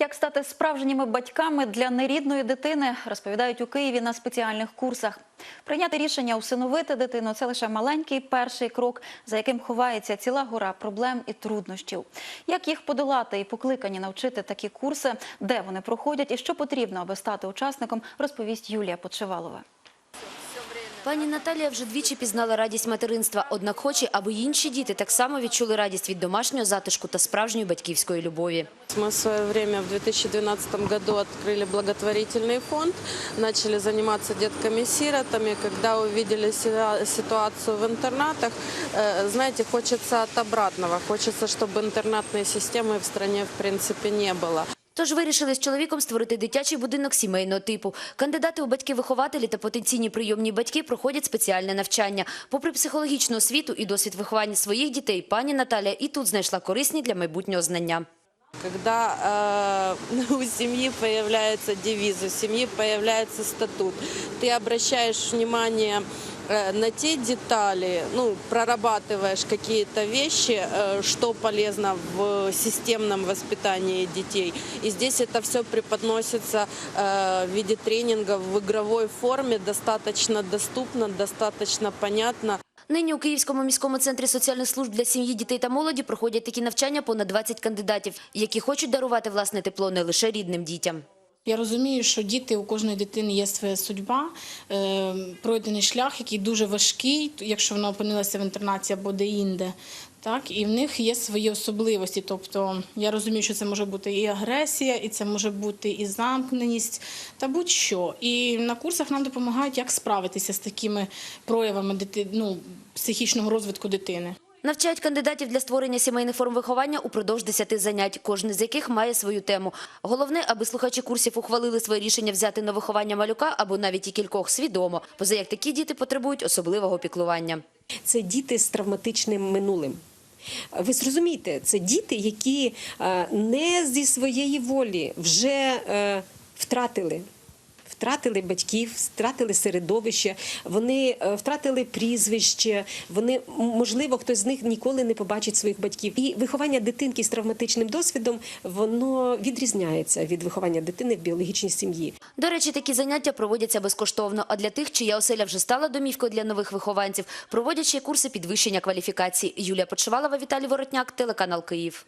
Як стати справжніми батьками для нерідної дитини, розповідають у Києві на спеціальних курсах. Прийняти рішення усиновити дитину це лише маленький перший крок, за яким ховається ціла гора проблем і труднощів. Як їх подолати і покликані навчити такі курси, де вони проходять і що потрібно, аби стати учасником, розповість Юлія Подшивалова. Пані Наталія вже двічі пізнала радість материнства, однак хоче, аби й інші діти так само відчули радість від домашнього затишку та справжньої батьківської любові. Мы в свое время в 2012 году открыли благотворительный фонд, начали заниматься детками-сиротами. Когда увидели ситуа- ситуацию в интернатах, э, знаете, хочется от обратного. Хочется, чтобы интернатной системы в стране в принципе не было. Тож вирішили з чоловіком створити дитячий будинок сімейного типу. Кандидати у батьки-вихователі та потенційні прийомні батьки проходять спеціальне навчання. Попри психологічну освіту і досвід виховання своїх дітей, пані Наталія і тут знайшла корисні для майбутнього знання. Когда э, у семьи появляется девиз, у семьи появляется статут, ты обращаешь внимание э, на те детали, ну, прорабатываешь какие-то вещи, э, что полезно в системном воспитании детей. И здесь это все преподносится э, в виде тренинга в игровой форме, достаточно доступно, достаточно понятно. Нині у Київському міському центрі соціальних служб для сім'ї, дітей та молоді проходять такі навчання понад 20 кандидатів, які хочуть дарувати власне тепло не лише рідним дітям. Я розумію, що діти у кожної дитини є своя судьба, е, пройдений шлях, який дуже важкий, якщо вона опинилася в інтернаті або де-інде. Так, і в них є свої особливості. Тобто я розумію, що це може бути і агресія, і це може бути і замкненість, та будь-що. І на курсах нам допомагають, як справитися з такими проявами дити, ну, психічного розвитку дитини. Навчають кандидатів для створення сімейних форм виховання упродовж 10 занять, кожне з яких має свою тему. Головне, аби слухачі курсів ухвалили своє рішення взяти на виховання малюка або навіть і кількох свідомо, поза як такі діти потребують особливого піклування. це діти з травматичним минулим. Ви зрозумієте, це діти, які е, не зі своєї волі вже е, втратили. Втратили батьків, втратили середовище, вони е, втратили прізвище. Вони можливо, хтось з них ніколи не побачить своїх батьків. І виховання дитинки з травматичним досвідом воно відрізняється від виховання дитини в біологічній сім'ї. До речі, такі заняття проводяться безкоштовно. А для тих, чия оселя вже стала домівкою для нових вихованців, проводять ще курси підвищення кваліфікації. Юлія Почивалова, Віталій Воротняк, телеканал Київ.